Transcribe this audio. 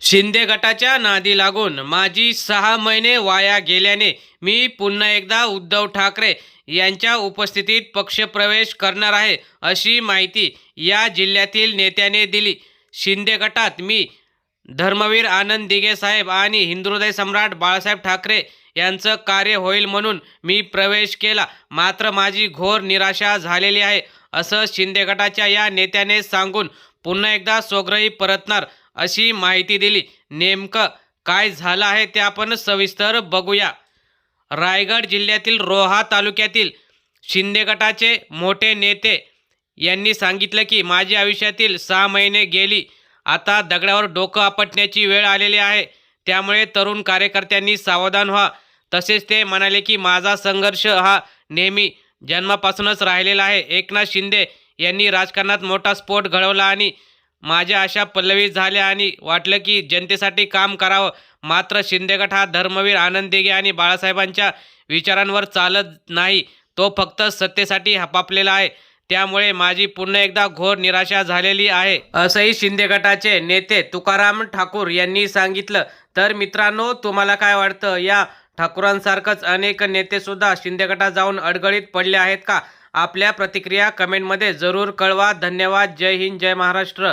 शिंदे गटाच्या नादी लागून माझी सहा महिने वाया गेल्याने मी पुन्हा एकदा उद्धव ठाकरे यांच्या उपस्थितीत पक्षप्रवेश करणार आहे अशी माहिती या जिल्ह्यातील नेत्याने दिली. शिंदे गटात मी धर्मवीर आनंद दिघे साहेब आणि हिंदुदय सम्राट बाळासाहेब ठाकरे यांचं कार्य होईल म्हणून मी प्रवेश केला. मात्र माझी घोर निराशा झालेली आहे असं शिंदे गटाच्या या नेत्याने सांगून पुन्हा एकदा स्वग्रही परतणार. अशी माहिती दिली. नेमकं काय झालं आहे ते आपण सविस्तर बघूया. रायगड जिल्ह्यातील रोहा तालुक्यातील शिंदे गटाचे मोठे नेते यांनी सांगितलं की माझ्या आयुष्यातील सहा महिने गेली. आता दगडावर डोकं आपटण्याची वेळ आलेली आहे. त्यामुळे तरुण कार्यकर्त्यांनी सावधान व्हा. तसेच ते म्हणाले की माझा संघर्ष हा नेहमी जन्मापासूनच राहिलेला आहे. एकनाथ शिंदे यांनी राजकारणात मोठा स्फोट घडवला आणि माझ्या आशा पल्लवी झाल्या आणि वाटलं की जनतेसाठी काम करावं. मात्र शिंदेगट हा धर्मवीर आनंद दिघे आणि बाळासाहेबांच्या विचारांवर चालत नाही. तो फक्त सत्तेसाठी हपापलेला आहे. त्यामुळे माझी पुन्हा एकदा घोर निराशा झालेली आहे. असंही शिंदे गटाचे नेते तुकाराम ठाकूर यांनी सांगितलं. तर मित्रांनो तुम्हाला काय वाटतं? या ठाकूरांसारखंच अनेक नेतेसुद्धा शिंदे गटात जाऊन अडगळीत पडले आहेत का? आपल्या प्रतिक्रिया कमेंटमध्ये जरूर कळवा. धन्यवाद. जय हिंद. जय महाराष्ट्र.